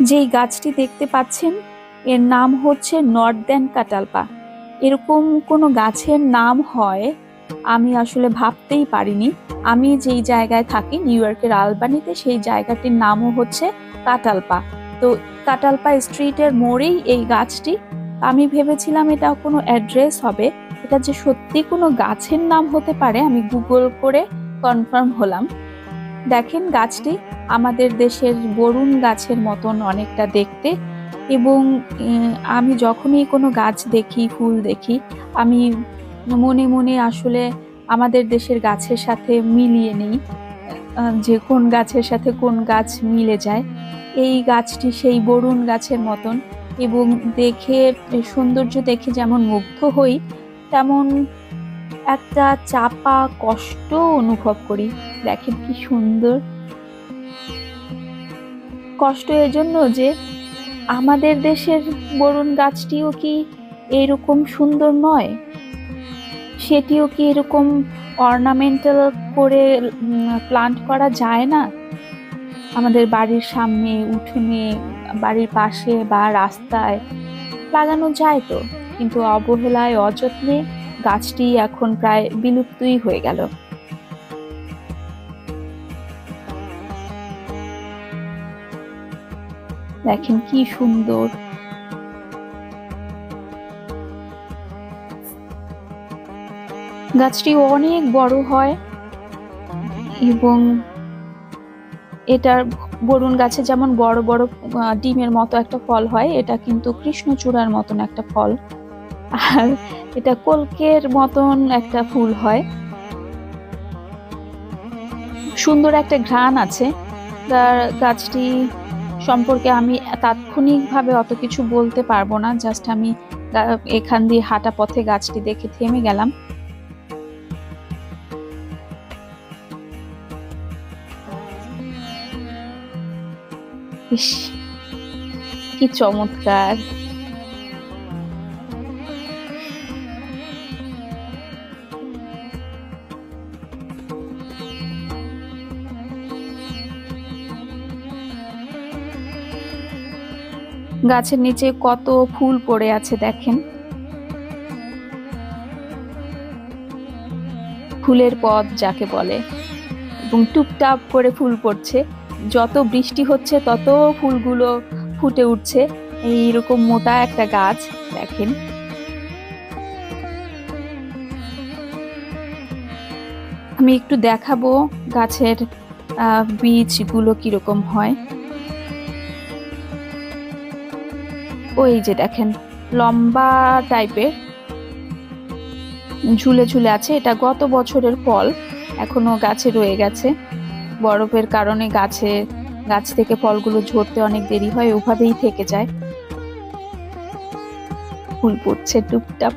যেই গাছটি দেখতে পাচ্ছেন, এর নাম হচ্ছে নর্দার্ন কাটালপা। এরকম কোনো গাছের নাম হয়, আমি আসলে ভাবতেই পারিনি। আমি যেই জায়গায় থাকি, নিউ ইয়র্কের আলবানিতে, সেই জায়গাটির নামও হচ্ছে কাটালপা। তো কাটালপা স্ট্রিটের মোড়েই এই গাছটি। আমি ভেবেছিলাম এটা কোনো অ্যাড্রেস হবে। এটা যে সত্যি কোনো গাছের নাম হতে পারে, আমি গুগল করে কনফার্ম হলাম। দেখেন গাছটি আমাদের দেশের বরুণ গাছের মতন অনেকটা দেখতে এবং আমি যখনই কোনো গাছ দেখি, ফুল দেখি, আমি মনে মনে আসলে আমাদের দেশের গাছের সাথে মিলিয়ে নিই যে কোন গাছের সাথে কোন গাছ মিলে যায়। এই গাছটি সেই বরুণ গাছের মতন এবং দেখে, সৌন্দর্য দেখে যেমন মুগ্ধ হই, তেমন একটা চাপা কষ্ট অনুভব করি। দেখেন কি সুন্দর। কষ্ট এজন্য যে আমাদের দেশের বরুণ গাছটিও কি এরকম সুন্দর নয়? সেটিও কি এরকম অর্নামেন্টাল করে প্লান্ট করা যায় না? আমাদের বাড়ির সামনে, উঠোনে, বাড়ির পাশে বা রাস্তায় লাগানো যায় তো। কিন্তু অবহেলায়, অযত্নে গাছটি এখন প্রায় বিলুপ্তই হয়ে গেল। দেখেন কি সুন্দর। গাছটি অনেক বড় হয় এবং এটার বরুণ গাছে যেমন বড় বড় ডিমের মতো একটা ফল হয়, এটা কিন্তু কৃষ্ণচূড়ার মতন একটা ফল। আর এটা কলকের মতন একটা ফুল হয়। সুন্দর একটা ঘ্রাণ আছে। তার গাছটি সম্পর্কে আমি তাৎক্ষণিকভাবে অত কিছু বলতে পারব না জাস্ট আমি এখান দিয়ে হাঁটা পথে গাছটি দেখে থেমে গেলাম। ইস, কি চমৎকার। গাছের নিচে কত ফুল পড়ে আছে দেখেন। ফুলের পথ যাকে বলে। এবং টুপটাপ করে ফুল পড়ছে। যত বৃষ্টি হচ্ছে, তত ফুলগুলো ফুটে উঠছে। এইরকম মোটা একটা গাছ, দেখেন। আমি একটু দেখাবো গাছের বীজগুলো কীরকম হয়। ওই যে দেখেন, লম্বা টাইপের ঝুলে ঝুলে আছে। এটা গত বছরের ফল, এখনও গাছে রয়ে গেছে। বরফের কারণে গাছে, গাছ থেকে ফলগুলো ঝরতে অনেক দেরি হয়, ওভাবেই থেকে যায়। ফুল পড়ছে টুপটাপ।